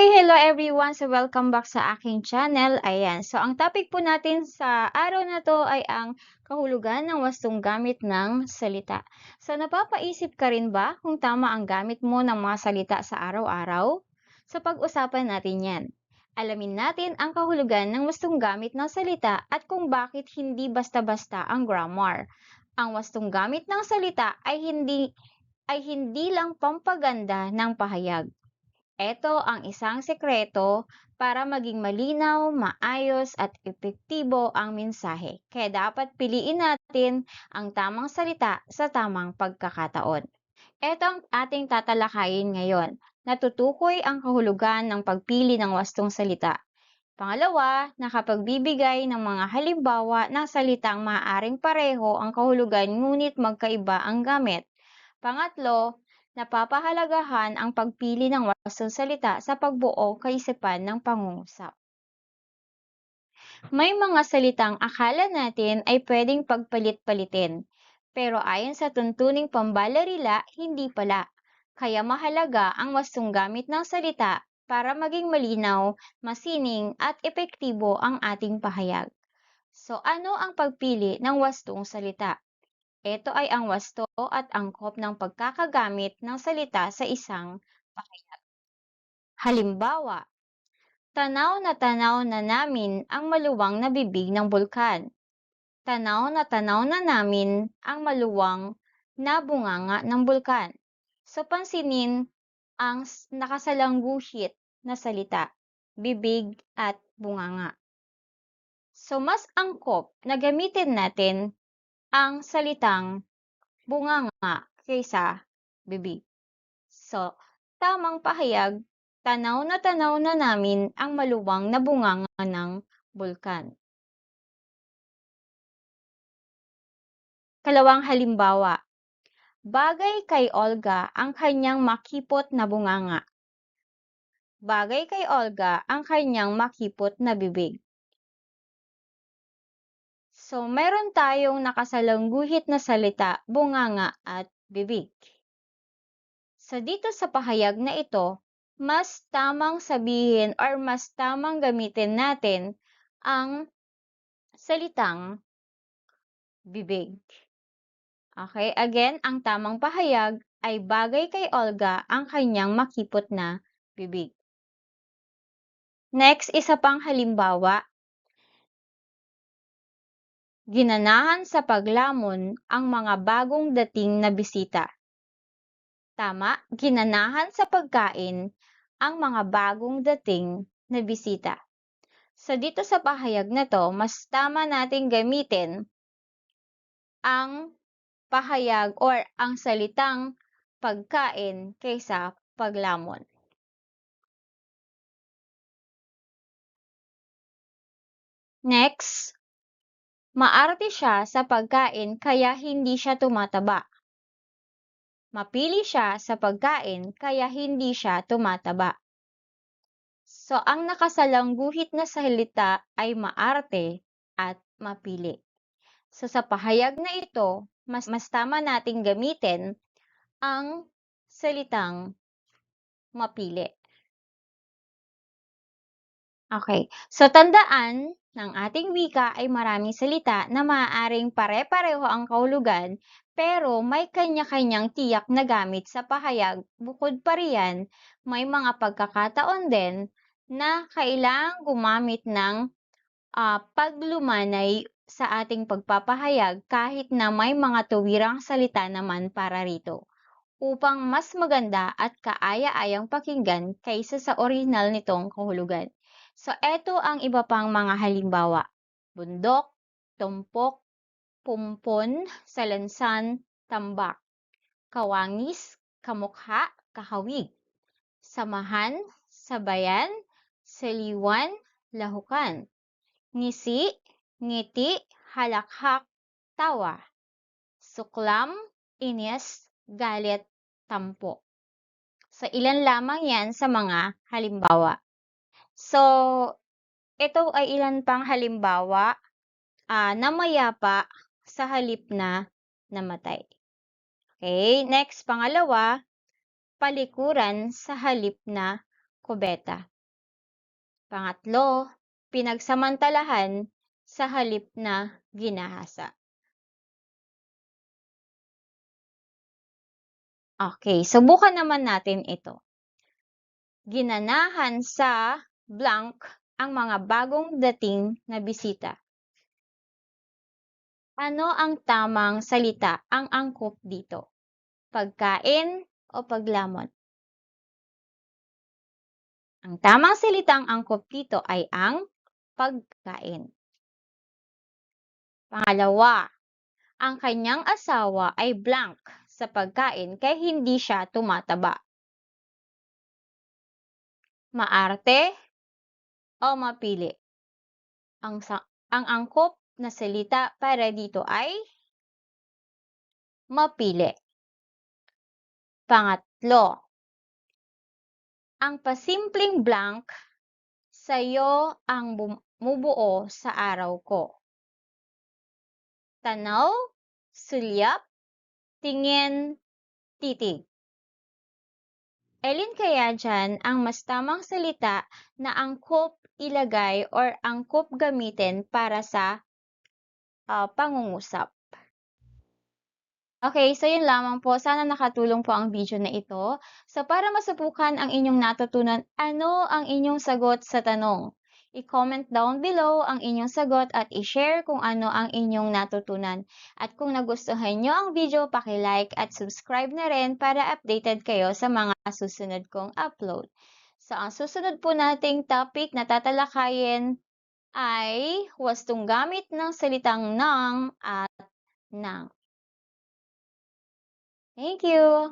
Okay, hello everyone. So, welcome back sa aking channel. Ayan. So, ang topic po natin sa araw na to ay ang kahulugan ng wastong gamit ng salita. So, napapaisip ka rin ba kung tama ang gamit mo ng mga salita sa araw-araw? Sa pag-usapan natin yan. Alamin natin ang kahulugan ng wastong gamit ng salita at kung bakit hindi basta-basta ang grammar. Ang wastong gamit ng salita ay hindi ay hindi lang pampaganda ng pahayag ito ang isang sekreto para maging malinaw, maayos at epektibo ang mensahe. Kaya dapat piliin natin ang tamang salita sa tamang pagkakataon. Ito ang ating tatalakayin ngayon. Natutukoy ang kahulugan ng pagpili ng wastong salita. Pangalawa, nakapagbibigay ng mga halimbawa ng salitang maaaring pareho ang kahulugan ngunit magkaiba ang gamit. Pangatlo, napapahalagahan ang pagpili ng wastong salita sa pagbuo kaisipan ng pangungusap. May mga salitang akala natin ay pwedeng pagpalit-palitin, pero ayon sa tuntuning pambalarila, hindi pala. Kaya mahalaga ang wastong gamit ng salita para maging malinaw, masining at epektibo ang ating pahayag. So ano ang pagpili ng wastong salita? Ito ay ang wasto at angkop ng pagkakagamit ng salita sa isang pahayag. Halimbawa, tanaw na tanaw na namin ang maluwang na bibig ng bulkan. Tanaw na tanaw na namin ang maluwang na bunganga ng bulkan. So pansinin ang nakasalangguhit na salita, bibig at bunganga. So mas angkop na gamitin natin ang salitang bunganga kaysa bibig. So, tamang pahayag, tanaw na tanaw na namin ang maluwang na bunganga ng bulkan. Kalawang halimbawa, bagay kay Olga ang kanyang makipot na bunganga. Bagay kay Olga ang kanyang makipot na bibig. So, meron tayong nakasalangguhit na salita, bunganga at bibig. So, dito sa pahayag na ito, mas tamang sabihin or mas tamang gamitin natin ang salitang bibig. Okay, again, ang tamang pahayag ay bagay kay Olga ang kanyang makipot na bibig. Next, isa pang halimbawa, Ginanahan sa paglamon ang mga bagong dating na bisita. Tama, ginanahan sa pagkain ang mga bagong dating na bisita. So dito sa pahayag na to, mas tama nating gamitin ang pahayag or ang salitang pagkain kaysa paglamon. Next, Maarte siya sa pagkain kaya hindi siya tumataba. Mapili siya sa pagkain kaya hindi siya tumataba. So, ang nakasalangguhit na salita ay maarte at mapili. So, sa pahayag na ito, mas, mas tama nating gamitin ang salitang mapili. Okay. So, tandaan ng ating wika ay maraming salita na maaaring pare-pareho ang kahulugan pero may kanya-kanyang tiyak na gamit sa pahayag. Bukod pa riyan, may mga pagkakataon din na kailangang gumamit ng uh, paglumanay sa ating pagpapahayag kahit na may mga tuwirang salita naman para rito upang mas maganda at kaaya-ayang pakinggan kaysa sa original nitong kahulugan. So, eto ang iba pang mga halimbawa. Bundok, tumpok, pumpon, salansan, tambak. Kawangis, kamukha, kahawig. Samahan, sabayan, saliwan, lahukan. Ngisi, ngiti, halakhak, tawa. Suklam, inis, galit, tampo. So, ilan lamang yan sa mga halimbawa. So, ito ay ilan pang halimbawa uh, na mayapa sa halip na namatay. Okay, next pangalawa, palikuran sa halip na kubeta. Pangatlo, pinagsamantalahan sa halip na ginahasa. Okay, subukan naman natin ito. Ginanahan sa blank ang mga bagong dating na bisita. Ano ang tamang salita ang angkop dito? Pagkain o paglamon? Ang tamang salitang angkop dito ay ang pagkain. Pangalawa, ang kanyang asawa ay blank sa pagkain kaya hindi siya tumataba. Maarte o mapili. Ang, ang angkop na salita para dito ay mapili. Pangatlo, ang pasimpleng blank sa'yo ang bumubuo sa araw ko. Tanaw, sulyap, tingin, titig. Alin kaya dyan ang mas tamang salita na angkop ilagay or angkop gamitin para sa uh, pangungusap? Okay, so yun lamang po. Sana nakatulong po ang video na ito. So para masubukan ang inyong natutunan, ano ang inyong sagot sa tanong? I-comment down below ang inyong sagot at i-share kung ano ang inyong natutunan. At kung nagustuhan nyo ang video, paki-like at subscribe na rin para updated kayo sa mga susunod kong upload. So, ang susunod po nating topic na tatalakayin ay wastong gamit ng salitang ng at ng. Thank you!